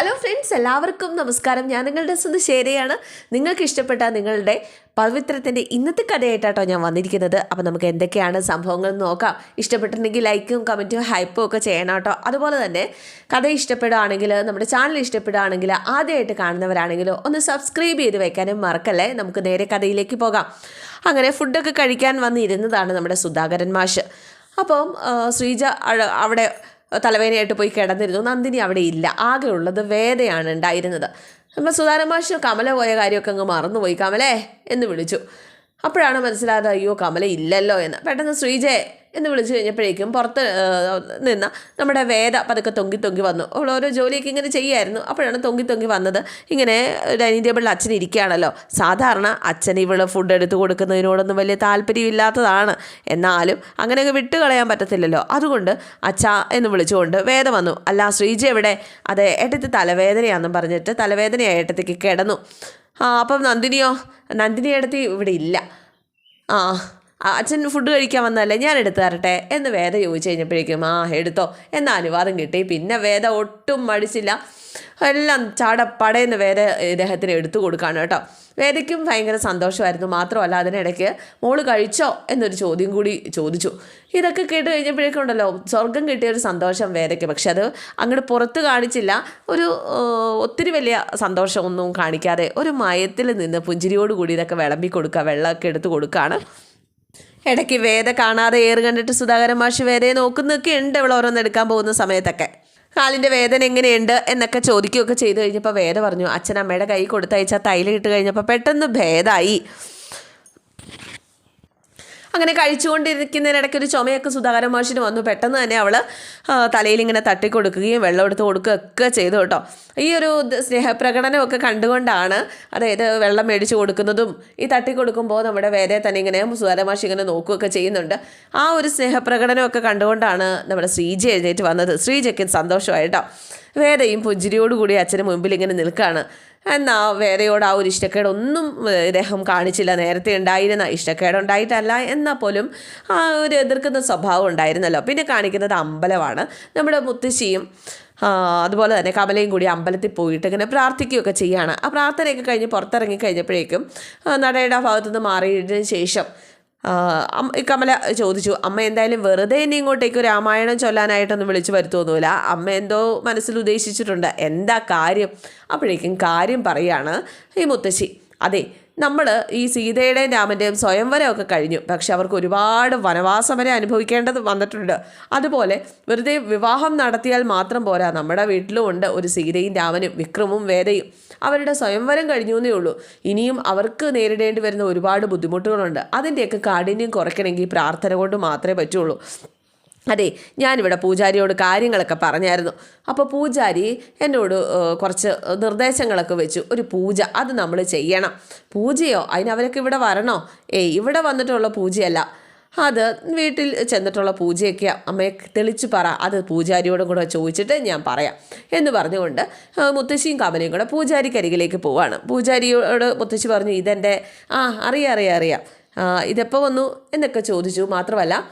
Hello friends എല്ലാവർക്കും നമസ്കാരം. ഞാൻ നിങ്ങളുടെ സ്വന്തം ശേരയാണ്. നിങ്ങൾക്ക് ഇഷ്ടപ്പെട്ട നിങ്ങളുടെ പവിത്രത്തിന്റെ ഇന്നത്തെ കഥയായിട്ടാട്ടോ ഞാൻ വന്നിരിക്കുന്നത്. അപ്പോൾ നമുക്ക് എന്തൊക്കെയാണ് സംഭവങ്ങൾ നോക്കാം. ഇഷ്ടപ്പെട്ടിട്ടുണ്ടെങ്കിൽ ലൈക്കും കമന്റും ഹൈപ്പും ഒക്കെ ചെയ്യണം കേട്ടോ. അതുപോലെ തന്നെ കഥ ഇഷ്ടപ്പെടുകയാണെങ്കിൽ നമ്മുടെ ചാനൽ ഇഷ്ടപ്പെടുകയാണെങ്കിൽ ആദ്യമായിട്ട് കാണുന്നവരാണെങ്കിലോ ഒന്ന് സബ്സ്ക്രൈബ് ചെയ്ത് വെക്കാനും മറക്കല്ലേ? നമുക്ക് നേരെ കഥയിലേക്ക് പോകാം. അങ്ങനെ ഫുഡൊക്കെ കഴിക്കാൻ വന്നിരുന്നതാണ് നമ്മുടെ സുധാകരൻ മാഷ്. അപ്പം ശ്രീജ അവിടെ തലവേദനയായിട്ട് പോയി കിടന്നിരുന്നു. നന്ദിനി അവിടെ ഇല്ല. ആകെ ഉള്ളത് വേദയാണ് ഉണ്ടായിരുന്നത്. അപ്പം സുധാരമാഷ് കമല പോയ കാര്യമൊക്കെ അങ്ങ് മറന്നുപോയി. കമലേ എന്ന് വിളിച്ചു. അപ്പോഴാണ് മനസ്സിലായത് അയ്യോ കമല ഇല്ലല്ലോ എന്ന്. പെട്ടെന്ന് ശ്രീജയെ എന്ന് വിളിച്ചു കഴിഞ്ഞപ്പോഴേക്കും പുറത്ത് നിന്ന നമ്മുടെ വേദ പതുക്കെ തൊങ്കി തൊങ്കി വന്നു. അവൾ ഓരോ ജോലിയൊക്കെ ഇങ്ങനെ ചെയ്യായിരുന്നു. അപ്പോഴാണ് തൊങ്കി തൊങ്കി വന്നത്. ഇങ്ങനെ ഡൈനിങ് ടേബിളിൽ അച്ഛൻ ഇരിക്കുകയാണല്ലോ. സാധാരണ അച്ഛൻ ഇവൾ ഫുഡ് എടുത്തു കൊടുക്കുന്നതിനോടൊന്നും വലിയ താല്പര്യമില്ലാത്തതാണ്. എന്നാലും അങ്ങനെയൊക്കെ വിട്ടുകളയാൻ പറ്റത്തില്ലല്ലോ. അതുകൊണ്ട് അച്ഛ എന്ന് വിളിച്ചുകൊണ്ട് വേദ വന്നു. അല്ല ശ്രീജ എവിടെ? അതെ ഏട്ടത്തി തലവേദനയാണെന്നും പറഞ്ഞിട്ട് തലവേദനയായി ഏട്ടത്തേക്ക് കിടന്നു. ആ അപ്പം നന്ദിനിയോ? നന്ദിനി ഇവിടെ ഇല്ല. ആ, അച്ഛൻ ഫുഡ് കഴിക്കാൻ വന്നതല്ലേ? ഞാൻ എടുത്തു തരട്ടെ. എന്ന് വേദ ചോദിച്ചു കഴിഞ്ഞപ്പോഴേക്കും ആ എടുത്തോ. എന്ന അനുവാദം കിട്ടി. പിന്നെ വേദ ഒട്ടും മടിച്ചില്ല. എല്ലാം ചാടപ്പടയെന്ന് വേദ ഇദ്ദേഹത്തിന് എടുത്തു കൊടുക്കാണ് കേട്ടോ. വേദയ്ക്കും ഭയങ്കര സന്തോഷമായിരുന്നു. മാത്രമല്ല അതിനിടയ്ക്ക് മോൾ കഴിച്ചോ? എന്നൊരു ചോദ്യം കൂടി ചോദിച്ചു. ഇതൊക്കെ കേട്ട് കഴിഞ്ഞപ്പോഴേക്കും ഉണ്ടല്ലോ സ്വർഗം കിട്ടിയ ഒരു സന്തോഷം വേദയ്ക്ക്. പക്ഷെ അത് അങ്ങോട്ട് പുറത്ത് കാണിച്ചില്ല. ഒരു ഒത്തിരി വലിയ സന്തോഷമൊന്നും കാണിക്കാതെ ഒരു മയത്തിൽ നിന്ന് പുഞ്ചിരിയോട് കൂടി ഇതൊക്കെ വിളമ്പി കൊടുക്കുക വെള്ളമൊക്കെ എടുത്ത് കൊടുക്കുകയാണ്. ഇടയ്ക്ക് വേദ കാണാതെ ഏറ് കണ്ടിട്ട് സുധാകരൻ മാഷ് വേദയെ നോക്കുന്നൊക്കെ ഉണ്ട് ഇവൾ ഓരോന്ന് എടുക്കാൻ പോകുന്ന സമയത്തൊക്കെ. കാലിന്റെ വേദന എങ്ങനെയുണ്ട് എന്നൊക്കെ ചോദിക്കുകയൊക്കെ ചെയ്തു കഴിഞ്ഞപ്പോൾ വേദ പറഞ്ഞു അച്ഛൻ അമ്മയുടെ കൈ കൊടുത്തയച്ച തൈല ഇട്ട് കഴിഞ്ഞപ്പോൾ പെട്ടെന്ന് ഭേദമായി അങ്ങനെ കഴിച്ചുകൊണ്ടിരിക്കുന്നതിനിടയ്ക്ക് ഒരു ചുമയൊക്കെ സുധാകരൻ മാഷിന് വന്നു. പെട്ടെന്ന് തന്നെ അവൾ തലയിൽ ഇങ്ങനെ തട്ടിക്കൊടുക്കുകയും വെള്ളം എടുത്ത് കൊടുക്കുകയൊക്കെ ചെയ്തു കേട്ടോ. ഈ ഒരു സ്നേഹപ്രകടനമൊക്കെ കണ്ടുകൊണ്ടാണ് അതായത് വെള്ളം മേടിച്ചു കൊടുക്കുന്നതും ഈ തട്ടിക്കൊടുക്കുമ്പോൾ നമ്മുടെ വേദയെ തന്നെ ഇങ്ങനെ സുധാകരൻ മാഷി ഇങ്ങനെ നോക്കുകയൊക്കെ ചെയ്യുന്നുണ്ട്. ആ ഒരു സ്നേഹപ്രകടനമൊക്കെ കണ്ടുകൊണ്ടാണ് നമ്മുടെ ശ്രീജ എഴുന്നേറ്റ് വന്നത്. ശ്രീജയ്ക്ക് സന്തോഷമായിട്ടോ. വേദയും പുഞ്ചിരിയോടുകൂടി അച്ഛന് മുമ്പിൽ ഇങ്ങനെ നിൽക്കുകയാണ് എന്നാ വേദയോട് ആ ഒരു ഇഷ്ടക്കേടൊന്നും ഇദ്ദേഹം കാണിച്ചില്ല. നേരത്തെ ഉണ്ടായിരുന്ന ഇഷ്ടക്കേടുണ്ടായിട്ടല്ല എന്നാൽ പോലും ആ ഒരു എതിർക്കുന്ന സ്വഭാവം ഉണ്ടായിരുന്നല്ലോ. പിന്നെ കാണിക്കുന്നത് അമ്പലമാണ്. നമ്മുടെ മുത്തശ്ശിയും അതുപോലെ തന്നെ കമലയും കൂടി അമ്പലത്തിൽ പോയിട്ട് ഇങ്ങനെ പ്രാർത്ഥിക്കുകയൊക്കെ ചെയ്യുകയാണ് ആ പ്രാർത്ഥനയൊക്കെ കഴിഞ്ഞ് പുറത്തിറങ്ങി കഴിഞ്ഞപ്പോഴേക്കും നടയുടെ ഭാഗത്തുനിന്ന് മാറിയതിന് ശേഷം കമല ചോദിച്ചു അമ്മ എന്തായാലും വെറുതെ ഇനി ഇങ്ങോട്ടേക്ക് രാമായണം ചൊല്ലാനായിട്ടൊന്നും വിളിച്ചു വരുത്തൊന്നുമില്ല അമ്മ എന്തോ മനസ്സിൽ ഉദ്ദേശിച്ചിട്ടുണ്ട്. എന്താ കാര്യം? അപ്പോഴേക്കും കാര്യം പറയാണ് ഈ മുത്തശ്ശി. അതെ നമ്മൾ ഈ സീതയുടെയും രാമന്റെയും സ്വയംവരമൊക്കെ കഴിഞ്ഞു. പക്ഷെ അവർക്ക് ഒരുപാട് വനവാസം വരെ അനുഭവിക്കേണ്ടത് വന്നിട്ടുണ്ട്. അതുപോലെ വെറുതെ വിവാഹം നടത്തിയാൽ മാത്രം പോരാ. നമ്മുടെ വീട്ടിലും ഉണ്ട് ഒരു സീതയും രാമനും വിക്രമും വേദയും. അവരുടെ സ്വയംവരം കഴിഞ്ഞു എന്നേ ഉള്ളൂ. ഇനിയും അവർക്ക് നേരിടേണ്ടി വരുന്ന ഒരുപാട് ബുദ്ധിമുട്ടുകളുണ്ട്. അതിന്റെയൊക്കെ കാഠിന്യം കുറയ്ക്കണമെങ്കിൽ പ്രാർത്ഥന കൊണ്ട് മാത്രമേ പറ്റുള്ളൂ. അതെ ഞാനിവിടെ പൂജാരിയോട് കാര്യങ്ങളൊക്കെ പറഞ്ഞായിരുന്നു. അപ്പോൾ പൂജാരി എന്നോട് കുറച്ച് നിർദ്ദേശങ്ങളൊക്കെ വെച്ചു. ഒരു പൂജ അത് നമ്മൾ ചെയ്യണം. പൂജയോ? അതിന് അവരൊക്കെ ഇവിടെ വരണോ? ഏയ് ഇവിടെ വന്നിട്ടുള്ള പൂജയല്ല. അത് വീട്ടിൽ ചെന്നിട്ടുള്ള പൂജയൊക്കെ അമ്മയെ തെളിച്ച് പറ. അത് പൂജാരിയോടും കൂടെ ചോദിച്ചിട്ട് ഞാൻ പറയാം. എന്ന് പറഞ്ഞുകൊണ്ട് മുത്തശ്ശിയും കമലയും കൂടെ പൂജാരിക്കരികിലേക്ക് പോവാണ്. പൂജാരിയോട് മുത്തശ്ശി പറഞ്ഞു ഇതെന്റെ ആ അറിയാം അറിയാം അറിയാം. ഇതെപ്പോൾ വന്നു? എന്നൊക്കെ ചോദിച്ചു. മാത്രമല്ല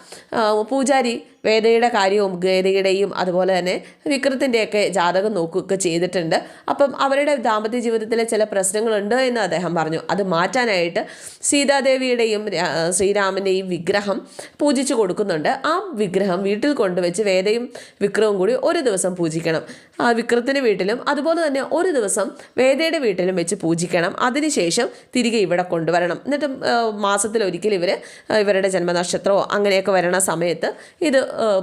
പൂജാരി വേദയുടെ കാര്യവും ഗേദയുടെയും അതുപോലെ തന്നെ വിക്രത്തിന്റെയൊക്കെ ജാതകം നോക്കുകയൊക്കെ ചെയ്തിട്ടുണ്ട്. അപ്പം അവരുടെ ദാമ്പത്യ ജീവിതത്തിലെ ചില പ്രശ്നങ്ങളുണ്ട് എന്ന് അദ്ദേഹം പറഞ്ഞു. അത് മാറ്റാനായിട്ട് സീതാദേവിയുടെയും ശ്രീരാമന്റെയും വിഗ്രഹം പൂജിച്ചു കൊടുക്കുന്നുണ്ട്. ആ വിഗ്രഹം വീട്ടിൽ കൊണ്ടുവച്ച് വേദയും വിക്രവും കൂടി ഒരു ദിവസം പൂജിക്കണം. ആ വിക്രത്തിന്റെ വീട്ടിലും അതുപോലെ തന്നെ ഒരു ദിവസം വേദയുടെ വീട്ടിലും വെച്ച് പൂജിക്കണം. അതിനുശേഷം തിരികെ ഇവിടെ കൊണ്ടുവരണം. എന്നിട്ട് മാസത്തിൽ ഒരിക്കൽ ഇവർ ഇവരുടെ ജന്മനക്ഷത്രമോ അങ്ങനെയൊക്കെ വരണ സമയത്ത് ഇത്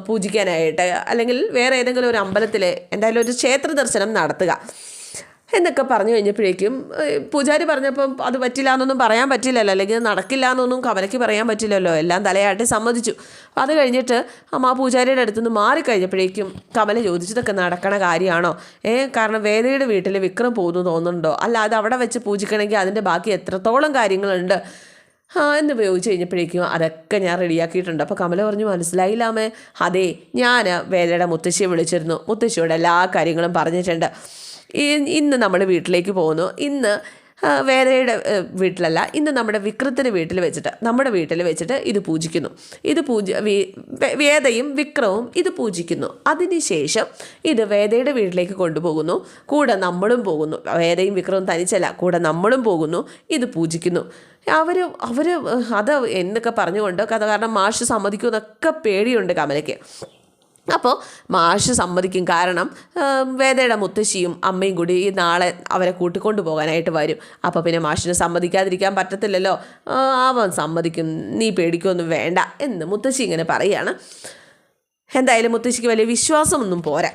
പൂജിക്കാനായിട്ട് അല്ലെങ്കിൽ വേറെ ഏതെങ്കിലും ഒരു അമ്പലത്തിൽ എന്തായാലും ഒരു ക്ഷേത്ര ദർശനം നടത്തുക എന്നൊക്കെ പറഞ്ഞു കഴിഞ്ഞപ്പോഴേക്കും പൂജാരി പറഞ്ഞപ്പം അത് പറ്റില്ല എന്നൊന്നും പറയാൻ പറ്റില്ലല്ലോ അല്ലെങ്കിൽ നടക്കില്ല എന്നൊന്നും കമലയ്ക്ക് പറയാൻ പറ്റില്ലല്ലോ എല്ലാം തലയാട്ടി സമ്മതിച്ചു. അത് കഴിഞ്ഞിട്ട് അമ്മ പൂജാരിയുടെ പൂജാരിയുടെ അടുത്തുനിന്ന് മാറിക്കഴിഞ്ഞപ്പോഴേക്കും കമല ചോദിച്ചതൊക്കെ നടക്കണ കാര്യമാണോ? ഏ കാരണം വേദയുടെ വീട്ടിൽ വിക്രം പോകുന്നു തോന്നുന്നുണ്ടോ? അല്ല അത് അവിടെ വെച്ച് പൂജിക്കണമെങ്കിൽ അതിന്റെ ബാക്കി എത്രത്തോളം കാര്യങ്ങളുണ്ട്? ആ എന്ന് ഉപയോഗിച്ച് കഴിഞ്ഞപ്പോഴേക്കും അതൊക്കെ ഞാൻ റെഡിയാക്കിയിട്ടുണ്ട്. അപ്പോൾ കമല പറഞ്ഞു മനസ്സിലായില്ലാമേ അതെ ഞാൻ വേലയുടെ മുത്തശ്ശിയെ വിളിച്ചിരുന്നു. മുത്തശ്ശിയോട് എല്ലാ കാര്യങ്ങളും പറഞ്ഞിട്ടുണ്ട്. ഇന്ന് നമ്മൾ വീട്ടിലേക്ക് പോകുന്നു. ഇന്ന് വേലയുടെ വീട്ടിലല്ല ഇന്ന് നമ്മുടെ വിക്രത്തിന്റെ വീട്ടിൽ വെച്ചിട്ട് നമ്മുടെ വീട്ടിൽ വെച്ചിട്ട് ഇത് പൂജിക്കുന്നു. ഇത് പൂജ വേദയും വിക്രവും ഇത് പൂജിക്കുന്നു. അതിനുശേഷം ഇത് വേദയുടെ വീട്ടിലേക്ക് കൊണ്ടുപോകുന്നു. കൂടെ നമ്മളും പോകുന്നു. വേദയും വിക്രവും തനിച്ചല്ല. കൂടെ നമ്മളും പോകുന്നു. ഇത് പൂജിക്കുന്നു. അവർ അവർ അത് എന്നൊക്കെ പറഞ്ഞുകൊണ്ട് കഥ കാരണം മാഷ് സമ്മതിക്കുമെന്നൊക്കെ പേടിയുണ്ട് കമലയ്ക്ക്. അപ്പോൾ മാഷ് സമ്മതിക്കും കാരണം വേദയുടെ മുത്തശ്ശിയും അമ്മയും കൂടി നാളെ അവരെ കൂട്ടിക്കൊണ്ടു പോകാനായിട്ട് വരും. അപ്പോൾ പിന്നെ മാഷിന് സമ്മതിക്കാതിരിക്കാൻ പറ്റത്തില്ലല്ലോ. അവൻ സമ്മതിക്കും നീ പേടിക്കൊന്നും വേണ്ട എന്ന് മുത്തശ്ശി ഇങ്ങനെ പറയുകയാണ് എന്തായാലും മുത്തശ്ശിക്ക് വലിയ വിശ്വാസമൊന്നും പോരാ.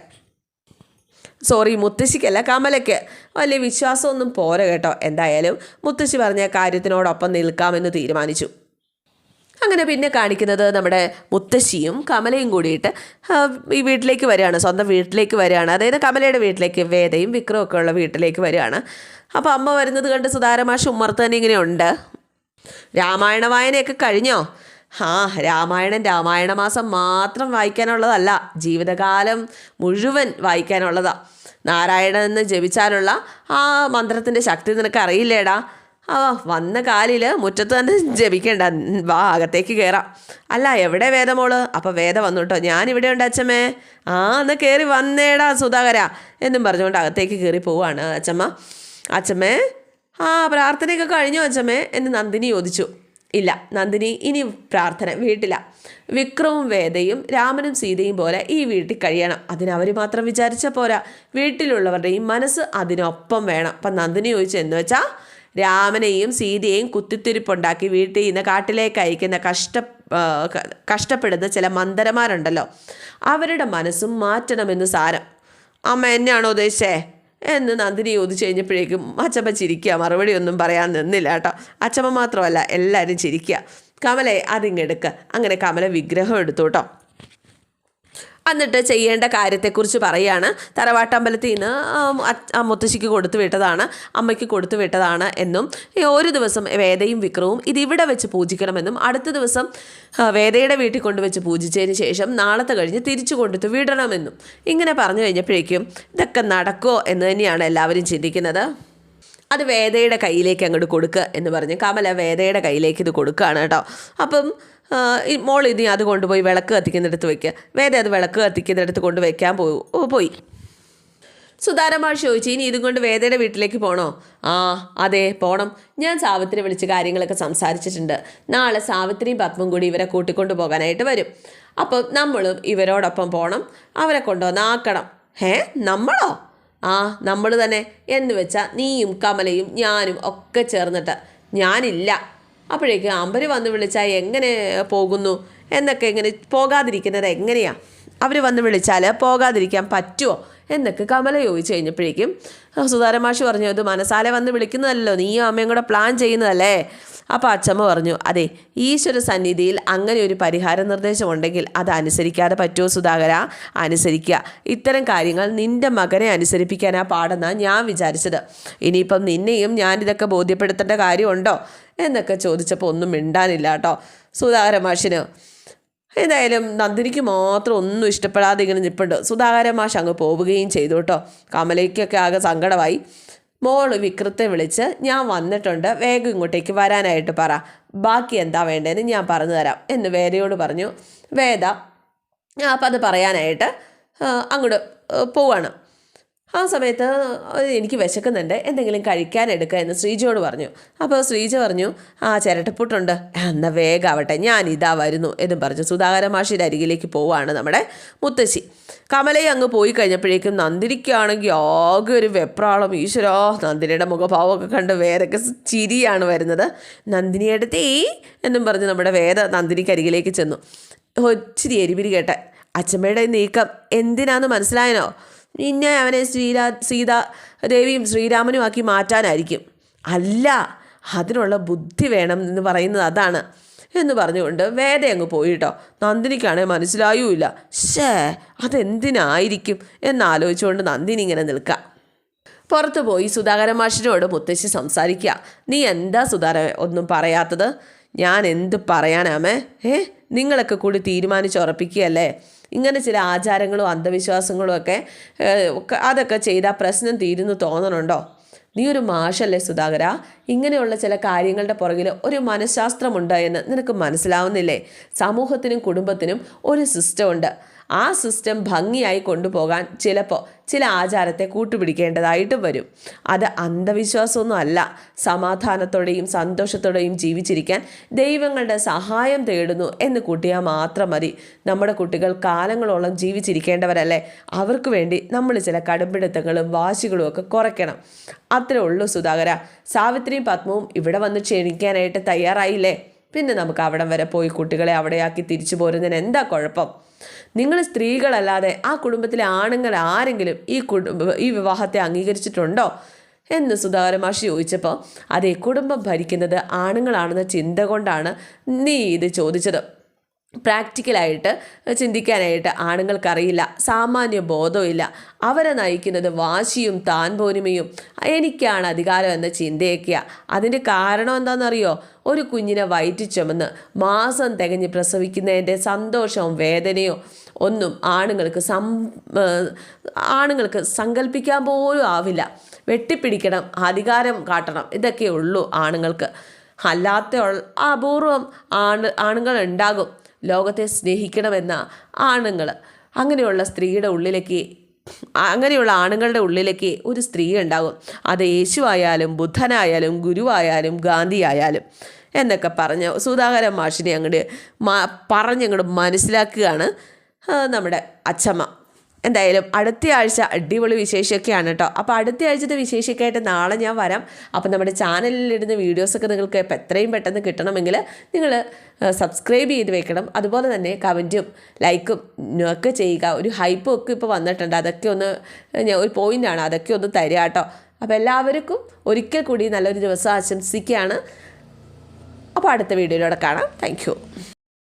സോറി മുത്തശ്ശിക്കല്ല കമലയ്ക്ക്. വലിയ വിശ്വാസമൊന്നും പോരെ കേട്ടോ. എന്തായാലും മുത്തശ്ശി പറഞ്ഞ കാര്യത്തിനോടൊപ്പം നിൽക്കാമെന്ന് തീരുമാനിച്ചു. അങ്ങനെ പിന്നെ കാണിക്കുന്നത് നമ്മുടെ മുത്തശ്ശിയും കമലയും കൂടിയിട്ട് ഈ വീട്ടിലേക്ക് വരികയാണ്. സ്വന്തം വീട്ടിലേക്ക് വരികയാണ്. അതായത് കമലയുടെ വീട്ടിലേക്ക് വേദയും വിക്രവും ഒക്കെ ഉള്ള വീട്ടിലേക്ക് വരികയാണ്. അപ്പോൾ അമ്മ വരുന്നത് കണ്ട് സുതാരമാഷ് ഉമ്മർത്ത് തന്നെ ഇങ്ങനെ ഉണ്ട് രാമായണ വായനയൊക്കെ കഴിഞ്ഞോ? ആ രാമായണം രാമായണ മാസം മാത്രം വായിക്കാനുള്ളതല്ല ജീവിതകാലം മുഴുവൻ വായിക്കാനുള്ളതാ. നാരായണൻ എന്ന് ജപിച്ചാലുള്ള ആ മന്ത്രത്തിന്റെ ശക്തി നിനക്ക് അറിയില്ലേടാ ആ വന്ന കാലിൽ മുറ്റത്ത് തന്നെ ജപിക്കണ്ട വാ അകത്തേക്ക് കയറാം അല്ല എവിടെ വേദമോൾ അപ്പോൾ വേദ വന്നു കേട്ടോ ഞാനിവിടെ ഉണ്ട് അച്ഛമ്മേ ആ എന്ന് കയറി വന്നേടാ സുധാകര എന്നും പറഞ്ഞുകൊണ്ട് അകത്തേക്ക് കയറി പോവാണ് അച്ഛമ്മ അച്ഛമ്മേ ആ പ്രാർത്ഥനയൊക്കെ കഴിഞ്ഞോ അച്ഛമ്മേ എന്ന് നന്ദിനി ചോദിച്ചു. ഇല്ല. നന്ദിനി ഇനി പ്രാർത്ഥന. വീട്ടില. വിക്രവും വേദയും രാമനും സീതയും പോലെ ഈ വീട്ടിൽ കഴിയണം. അതിനവർ മാത്രം വിചാരിച്ച പോരാ. വീട്ടിലുള്ളവരുടെയും മനസ്സ് അതിനൊപ്പം വേണം. അപ്പം നന്ദിനി ചോദിച്ചു എന്ന് വെച്ചാൽ രാമനെയും സീതയെയും കുത്തിത്തിരിപ്പുണ്ടാക്കി വീട്ടിൽ നിന്ന് കാട്ടിലേക്ക് അയക്കുന്ന കഷ്ട കഷ്ടപ്പെടുന്ന ചില മന്ദരമാരുണ്ടല്ലോ അവരുടെ മനസ്സും മാറ്റണമെന്ന് സാരം. അമ്മ എന്നെയാണോ ഉദ്ദേശിച്ചേ? എന്ന് നന്ദിനി ചോദിച്ചു കഴിഞ്ഞപ്പോഴേക്കും അച്ചമ്മ ചിരിക്കുക മറുപടി ഒന്നും പറയാൻ നിന്നില്ല കേട്ടോ. അച്ചമ്മ മാത്രമല്ല എല്ലാവരും ചിരിക്കുക. കമലെ അതിങ്ങെടുക്കുക അങ്ങനെ കമല വിഗ്രഹം എടുത്തു കേട്ടോ. എന്നിട്ട് ചെയ്യേണ്ട കാര്യത്തെക്കുറിച്ച് പറയുകയാണ് തറവാട്ടമ്പലത്തിൽ നിന്ന് മുത്തശ്ശിക്ക് കൊടുത്തു വിട്ടതാണ് അമ്മയ്ക്ക് കൊടുത്തു വിട്ടതാണ് എന്നും ഒരു ദിവസം വേദയും വിക്രവും ഇതിവിടെ വെച്ച് പൂജിക്കണമെന്നും അടുത്ത ദിവസം വേദയുടെ വീട്ടിൽ കൊണ്ടുവച്ച് പൂജിച്ചതിന് ശേഷം നാളത്തെ കഴിഞ്ഞ് തിരിച്ചു കൊണ്ടുവന്ന് വിടണമെന്നും ഇങ്ങനെ പറഞ്ഞു കഴിഞ്ഞപ്പോഴേക്കും ഇതൊക്കെ നടക്കുമോ എന്ന് തന്നെയാണ് എല്ലാവരും ചിന്തിക്കുന്നത്. അത് വേദയുടെ കയ്യിലേക്ക് അങ്ങോട്ട് കൊടുക്കുക എന്ന് പറഞ്ഞ് കമല വേദയുടെ കയ്യിലേക്ക് ഇത് കൊടുക്കുകയാണ് കേട്ടോ. അപ്പം മോൾ ഇനി അത് കൊണ്ടുപോയി വിളക്ക് കത്തിക്കുന്നിടത്ത് വയ്ക്കുക വേദ അത് വിളക്ക് കത്തിക്കുന്നിടത്ത് കൊണ്ട് വയ്ക്കാൻ പോയി. സുധാരമാഷ് ചോദിച്ചു ഇനി ഇതും കൊണ്ട് വേദയുടെ വീട്ടിലേക്ക് പോകണോ ആ അതെ പോണം. ഞാൻ സാവിത്രി വിളിച്ച് കാര്യങ്ങളൊക്കെ സംസാരിച്ചിട്ടുണ്ട്. നാളെ സാവിത്രിയും പത്മം കൂടി ഇവരെ കൂട്ടിക്കൊണ്ട് പോകാനായിട്ട് വരും. അപ്പം നമ്മളും ഇവരോടൊപ്പം പോകണം അവരെ കൊണ്ടുവന്ന് ആക്കണം. ഹേ നമ്മളോ? ആ നമ്മൾ തന്നെ. എന്ന് വെച്ചാൽ നീയും കമലയും ഞാനും ഒക്കെ ചേർന്നിട്ട്. ഞാനില്ല. അപ്പോഴേക്കും അമ്പര് വന്ന് വിളിച്ചാൽ എങ്ങനെ പോകുന്നു? എന്നൊക്കെ ഇങ്ങനെ പോകാതിരിക്കുന്നത് എങ്ങനെയാണ് അവർ വന്ന് വിളിച്ചാൽ പോകാതിരിക്കാൻ പറ്റുമോ എന്നൊക്കെ കമല ചോദിച്ചു കഴിഞ്ഞപ്പോഴേക്കും സുധാരമാഷ് പറഞ്ഞു ഇത് മനസാലെ വന്ന് വിളിക്കുന്നതല്ലോ നീയും അമ്മയും കൂടെ പ്ലാൻ ചെയ്യുന്നതല്ലേ? അപ്പോൾ അച്ചമ്മ പറഞ്ഞു അതെ ഈശ്വര സന്നിധിയിൽ അങ്ങനെ ഒരു പരിഹാര നിർദ്ദേശം ഉണ്ടെങ്കിൽ അത് അനുസരിക്കാതെ പറ്റുമോ സുധാകര? അനുസരിക്കുക ഇത്തരം കാര്യങ്ങൾ നിന്റെ മകനെ അനുസരിപ്പിക്കാനാ പാടെന്നാണ് ഞാൻ വിചാരിച്ചത്. ഇനിയിപ്പം നിന്നെയും ഞാനിതൊക്കെ ബോധ്യപ്പെടുത്തേണ്ട കാര്യമുണ്ടോ? എന്നൊക്കെ ചോദിച്ചപ്പോൾ ഒന്നും മിണ്ടാനില്ല കേട്ടോ. സുധാകര മാഷിന്. എന്തായാലും നന്ദിനിക്ക് മാത്രം ഒന്നും ഇഷ്ടപ്പെടാതെ ഇങ്ങനെ നിൽപ്പുണ്ട് സുധാകര മാഷ് അങ്ങ് പോവുകയും ചെയ്തു കേട്ടോ. കമലയ്ക്കൊക്കെ ആകെ സങ്കടമായി. മോൾ വിക്രത്തെ വിളിച്ച് ഞാൻ വന്നിട്ടുണ്ട്. വേഗം ഇങ്ങോട്ടേക്ക് വരാനായിട്ട് പറ. ബാക്കി എന്താ വേണ്ടതെന്ന് ഞാൻ പറഞ്ഞു തരാം. എന്ന് വേദയോട് പറഞ്ഞു. വേദ അപ്പം അത് പറയാനായിട്ട് അങ്ങോട്ട് പോവാണ്. ആ സമയത്ത് എനിക്ക് വിശക്കുന്നുണ്ട്. എന്തെങ്കിലും കഴിക്കാൻ എടുക്കുക എന്ന് ശ്രീജയോട് പറഞ്ഞു. അപ്പോൾ ശ്രീജ പറഞ്ഞു ആ ചിരട്ടപ്പുട്ടുണ്ട്. എന്നാൽ വേഗാവട്ടെ. ഞാൻ ഇതാ വരുന്നു എന്നും പറഞ്ഞു. സുധാകര മാഷിയുടെ അരികിലേക്ക് പോവാണ് നമ്മുടെ മുത്തശ്ശി. കമലയെ അങ്ങ് പോയി കഴിഞ്ഞപ്പോഴേക്കും നന്ദിനിക്കാണെങ്കിൽ ആകെ ഒരു വെപ്രാളം. ഈശ്വരോ നന്ദിനിയുടെ മുഖഭാവമൊക്കെ കണ്ട് വേദൊക്കെ ചിരിയാണ് വരുന്നത്. നന്ദിനിയെടുത്തേ എന്നും പറഞ്ഞ് നമ്മുടെ വേദ നന്ദിനിക്ക് അരികിലേക്ക് ചെന്നു. ഒച്ചിരി എരിപിരി കേട്ടെ. അച്ഛമ്മയുടെ നീക്കം എന്തിനാന്ന് മനസ്സിലായനോ? നിന്നെ അവനെ ശ്രീരാ സീത ദേവിയും ശ്രീരാമനും ആക്കി മാറ്റാനായിരിക്കും. അല്ല അതിനുള്ള ബുദ്ധി വേണം എന്ന് പറയുന്നത് അതാണ് എന്ന് പറഞ്ഞുകൊണ്ട് വേദ അങ്ങ് പോയിട്ടോ. നന്ദിനിക്കാണെങ്കിൽ മനസ്സിലായൂല ഷേ അതെന്തിനായിരിക്കും എന്നാലോചിച്ചുകൊണ്ട് നന്ദിനി ഇങ്ങനെ നിൽക്കാം. പുറത്തു പോയി സുധാകരൻ മാഷിനോട് മുത്തശ്ശി സംസാരിക്കുക നീ എന്താ സുധാകര ഒന്നും പറയാത്തത്? ഞാൻ എന്ത് പറയാനാമേ ഏ? നിങ്ങളൊക്കെ കൂടി തീരുമാനിച്ചുറപ്പിക്കുകയല്ലേ ഇങ്ങനെ ചില ആചാരങ്ങളും അന്ധവിശ്വാസങ്ങളും ഒക്കെ അതൊക്കെ ചെയ്താൽ പ്രശ്നം തീരുന്നു തോന്നണുണ്ടോ? നീ ഒരു മാഷല്ലേ സുധാകര? ഇങ്ങനെയുള്ള ചില കാര്യങ്ങളുടെ പുറകിൽ ഒരു മനഃശാസ്ത്രമുണ്ട് എന്ന് നിനക്ക് മനസ്സിലാവുന്നില്ലേ? സമൂഹത്തിനും കുടുംബത്തിനും ഒരു സിസ്റ്റം ഉണ്ട്. ആ സിസ്റ്റം ഭംഗിയായി കൊണ്ടുപോകാൻ ചിലപ്പോൾ ചില ആചാരത്തെ കൂട്ടുപിടിക്കേണ്ടതായിട്ടും വരും. അത് അന്ധവിശ്വാസമൊന്നും അല്ല. സമാധാനത്തോടെയും സന്തോഷത്തോടെയും ജീവിച്ചിരിക്കാൻ ദൈവങ്ങളുടെ സഹായം തേടുന്നു എന്ന് കൂട്ടിയാൽ മാത്രം മതി. നമ്മുടെ കുട്ടികൾ കാലങ്ങളോളം ജീവിച്ചിരിക്കേണ്ടവരല്ലേ? അവർക്ക് വേണ്ടി നമ്മൾ ചില കടുംപിടുത്തങ്ങളും വാശികളും ഒക്കെ കുറയ്ക്കണം. അത്രേ ഉള്ളൂ സുധാകര. സാവിത്രിയും പത്മവും ഇവിടെ വന്ന് ക്ഷണിക്കാനായിട്ട് തയ്യാറായില്ലേ? പിന്നെ നമുക്ക് അവിടം വരെ പോയി കുട്ടികളെ അവിടെയാക്കി തിരിച്ചു പോരുന്നതിന് എന്താ കുഴപ്പം? നിങ്ങൾ സ്ത്രീകളല്ലാതെ ആ കുടുംബത്തിലെ ആണുങ്ങൾ ആരെങ്കിലും ഈ കുടുംബ ഈ വിവാഹത്തെ അംഗീകരിച്ചിട്ടുണ്ടോ? എന്ന് സുധാകര മാഷി ചോദിച്ചപ്പോൾ അതേ കുടുംബം ഭരിക്കുന്നത് ആണുങ്ങളാണെന്ന ചിന്ത കൊണ്ടാണ് നീ ഇത് ചോദിച്ചത്. പ്രാക്ടിക്കലായിട്ട് ചിന്തിക്കാനായിട്ട് ആണുങ്ങൾക്കറിയില്ല സാമാന്യ ബോധമില്ല അവരെ നയിക്കുന്നത് വാശിയും താൻ പോരുമയും എനിക്കാണ് അധികാരം എന്ന ചിന്തയൊക്കെയാണ് അതിന്റെ കാരണം എന്താണെന്നറിയോ? ഒരു കുഞ്ഞിനെ വയറ്റി ചുമന്ന് മാസം തികഞ്ഞ് പ്രസവിക്കുന്നതിന്റെ സന്തോഷവും വേദനയോ ഒന്നും ആണുങ്ങൾക്ക് സം ആണുങ്ങൾക്ക് സങ്കല്പിക്കാൻ പോലും ആവില്ല. വെട്ടിപ്പിടിക്കണം അധികാരം കാട്ടണം ഇതൊക്കെ ഉള്ളൂ ആണുങ്ങൾക്ക്. അല്ലാത്ത അപൂർവം ആണ് ആണുങ്ങൾ ഉണ്ടാകും ലോകത്തെ സ്നേഹിക്കണമെന്ന ആണുങ്ങൾ അങ്ങനെയുള്ള സ്ത്രീയുടെ ഉള്ളിലേക്ക് അങ്ങനെയുള്ള ആണുങ്ങളുടെ ഉള്ളിലേക്ക് ഒരു സ്ത്രീ ഉണ്ടാകും. അത് യേശുവായാലും ബുദ്ധനായാലും ഗുരുവായാലും ഗാന്ധിയായാലും എന്നൊക്കെ പറഞ്ഞ് സുധാകരൻ മാഷിനെ അങ്ങോട്ട് പറഞ്ഞങ്ങോട്ട് മനസ്സിലാക്കുകയാണ് നമ്മുടെ അച്ചമ്മ. എന്തായാലും അടുത്ത ആഴ്ച അടിപൊളി വിശേഷമൊക്കെയാണ് കേട്ടോ അപ്പോൾ അടുത്ത ആഴ്ചത്തെ വിശേഷമൊക്കെയായിട്ട് നാളെ ഞാൻ വരാം. അപ്പോൾ നമ്മുടെ ചാനലിലിടുന്ന വീഡിയോസൊക്കെ നിങ്ങൾക്ക് ഇപ്പം എത്രയും പെട്ടെന്ന് കിട്ടണമെങ്കിൽ നിങ്ങൾ സബ്സ്ക്രൈബ് ചെയ്ത് വെക്കണം. അതുപോലെ തന്നെ കമന്റും ലൈക്കും ഒക്കെ ചെയ്യുക. ഒരു ഹൈപ്പും ഒക്കെ ഇപ്പോൾ വന്നിട്ടുണ്ട്. അതൊക്കെ ഒന്ന് ഞാൻ ഒരു പോയിന്റാണ് അതൊക്കെ ഒന്ന് തരിക കേട്ടോ അപ്പോൾ എല്ലാവർക്കും ഒരിക്കൽ കൂടി നല്ലൊരു ദിവസം ആശംസിക്കുകയാണ്. അപ്പോൾ അടുത്ത വീഡിയോയിലൂടെ കാണാം. താങ്ക്